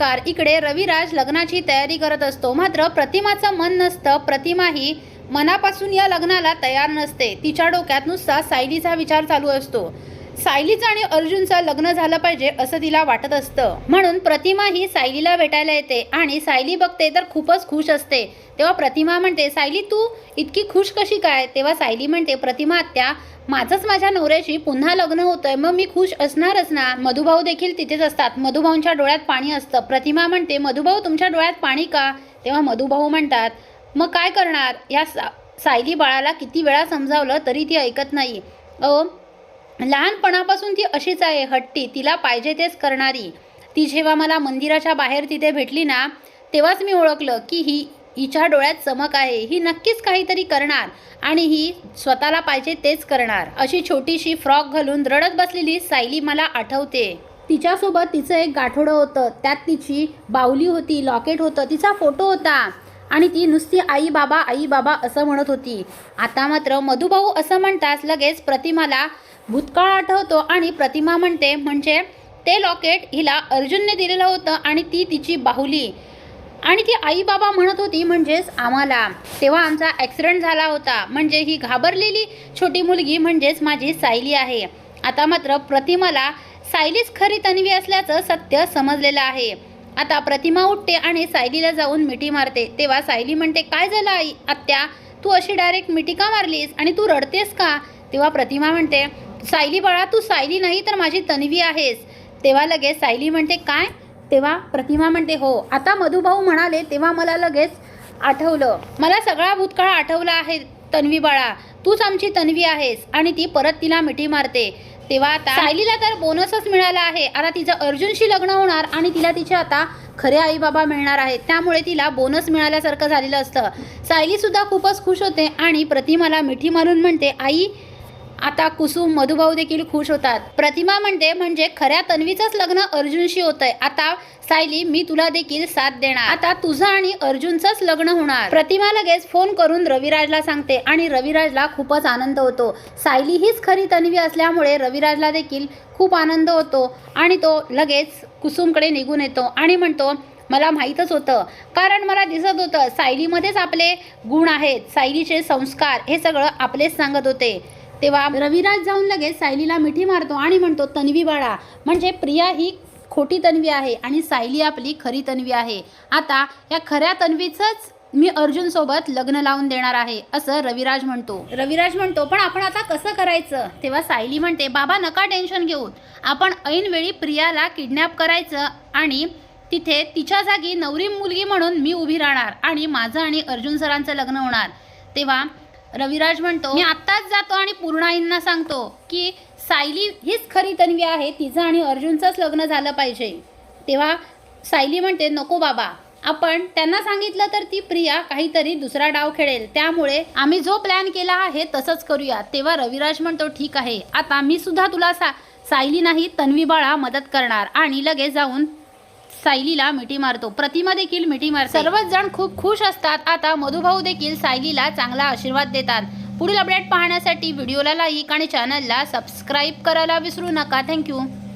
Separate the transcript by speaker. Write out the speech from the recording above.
Speaker 1: नमस्कार इकडे रविराज लग्नाची तयारी करत असतो. मात्र प्रतिमाचं मन नसतं. प्रतिमा ही मनापासून या लग्नाला तयार नसते. तिच्या डोक्यात नुसता सायलीचा विचार चालू असतो. सायलीचं आणि अर्जुनचं लग्न झालं पाहिजे असं तिला वाटत असतं. म्हणून प्रतिमा ही सायलीला भेटायला येते आणि सायली बघते तर खूपच खुश असते. तेव्हा प्रतिमा म्हणते सायली तू इतकी खुश कशी काय? तेव्हा सायली म्हणते प्रतिमा आत्या माझंच माझ्या नवऱ्याशी पुन्हा लग्न होतंय मग मी खुश असणारच ना? मधुभाऊ देखील तिथेच असतात. मधुभाऊंच्या डोळ्यात पाणी असतं. प्रतिमा म्हणते मधुभाऊ तुमच्या डोळ्यात पाणी का? तेव्हा मधुभाऊ म्हणतात मग काय करणार? या सा सायली बाळाला किती वेळा समजावलं तरी ती ऐकत नाही. अ लहानपणापासून ती अशीच आहे हट्टी. तिला पाहिजे तेच करणारी. ती जेव्हा मला मंदिराच्या बाहेर तिथे भेटली ना तेव्हाच मी ओळखलं की ही हिच्या डोळ्यात चमक आहे. ही नक्कीच काहीतरी करणार आणि ही स्वतःला पाहिजे तेच करणार. अशी छोटीशी फ्रॉक घालून रडत बसलेली सायली मला आठवते. तिच्यासोबत तिचं एक गाठोडं होतं. त्यात तिची बावली होती लॉकेट होतं तिचा फोटो होता. आणि ती नुसती आई बाबा आई बाबा असं म्हणत होती. आता मात्र मधुभाऊ असं म्हणताच लगेच प्रतिमाला भूतकाळ आठवतो आणि प्रतिमा म्हणते म्हणजे ते लॉकेट हिला अर्जुनने दिलेलं होतं आणि ती तिची बाहुली. आणि ती आई बाबा म्हणत होती म्हणजेच आम्हाला. तेव्हा आमचा ॲक्सिडेंट झाला होता. म्हणजे ही घाबरलेली छोटी मुलगी म्हणजेच माझी सायली आहे. आता मात्र प्रतिमाला सायलीच खरी तन्वी असल्याचं सत्य समजलेलं आहे. आता प्रतिमा उठते आणि सायलीला जाऊन मिठी मारते. तेव्हा सायली म्हणते काय झालं आई? आत्या तू अशी डायरेक्ट मिठी का मारलीस? आणि तू रडतेस का? तेव्हा प्रतिमा म्हणते सायली बाळा तू सायली नाही तर माझी तन्वी आहेस. तेव्हा लगेच सायली म्हणते काय? तेव्हा प्रतिमा म्हणते हो. आता मधुभाऊ म्हणाले तेव्हा मला लगेच आठवलं. मला सगळा भूतकाळ आठवला आहे तन्वी बाळा. तूच आमची तन्वी आहेस आणि ती परत तिला मिठी मारते. तेव्हा आता सायलीला तर बोनसच मिळाला आहे. आता तिचं अर्जुनशी लग्न होणार आणि तिला तिचे आता खरे आई बाबा मिळणार आहेत. त्यामुळे तिला बोनस मिळाल्यासारखं झालेलं असतं. सायलीसुद्धा खूपच खुश होते आणि प्रतिमाला मिठी मारून म्हणते आई आता कुसुम मधुभाऊ देखील खुश होतात. प्रतिमा म्हणते म्हणजे खऱ्या तन्वीचंच लग्न अर्जुनशी होतंय. आता सायली मी तुला देखील साथ देणार. आता तुझं आणि अर्जुनचंच लग्न होणार. प्रतिमा लगेच फोन करून रविराजला सांगते आणि रविराजला खूपच आनंद होतो. सायली हीच खरी तन्वी असल्यामुळे रविराजला देखील खूप आनंद होतो आणि तो लगेच कुसुमकडे निघून येतो आणि म्हणतो मला माहीतच होतं. कारण मला दिसत होतं सायलीमध्येच आपले गुण आहेत. सायलीचे संस्कार हे सगळं आपलेच सांगत होते. तेव्हा रविराज जाऊन लगेच सायलीला मिठी मारतो आणि म्हणतो तन्वी बाळा म्हणजे प्रिया ही खोटी तन्वी आहे आणि सायली आपली खरी तन्वी आहे. आता या खऱ्या तन्वीचंच मी अर्जुन सोबत लग्न लावून देणार आहे असं रविराज म्हणतो. रविराज म्हणतो पण आपण आता कसं करायचं? तेव्हा सायली म्हणते बाबा नका टेन्शन घेऊ. आपण ऐनवेळी प्रियाला किडनॅप करायचं आणि तिथे तिच्या जागी नवरी मुलगी म्हणून मी उभी राहणार आणि माझं आणि अर्जुन सरांचं लग्न होणार. तेव्हा रविराज म्हणतो मी आत्ताच जातो आणि पूर्णाईंना सांगतो की सायली हीच खरी तन्वी आहे तिचं आणि अर्जुनचंच लग्न झालं पाहिजे. तेव्हा सायली म्हणते नको बाबा. आपण त्यांना सांगितलं तर ती प्रिया काहीतरी दुसरा डाव खेळेल. त्यामुळे आम्ही जो प्लॅन केला आहे तसंच करूया. तेव्हा रविराज म्हणतो ठीक आहे. आता मी सुद्धा तुला सा सायली नाही तन्वी बाळा मदत करणार. आणि लगेच जाऊन सायलीला मिठी मारतो. प्रतिमा देखील मिठी मारते. सर्वच जण खूप खुश असतात. आता मधुभाऊ देखील सायलीला चांगला आशीर्वाद देतात. पुढील अपडेट पाहण्यासाठी व्हिडिओला लाईक आणि चॅनलला सबस्क्राईब करायला विसरू नका. थँक्यू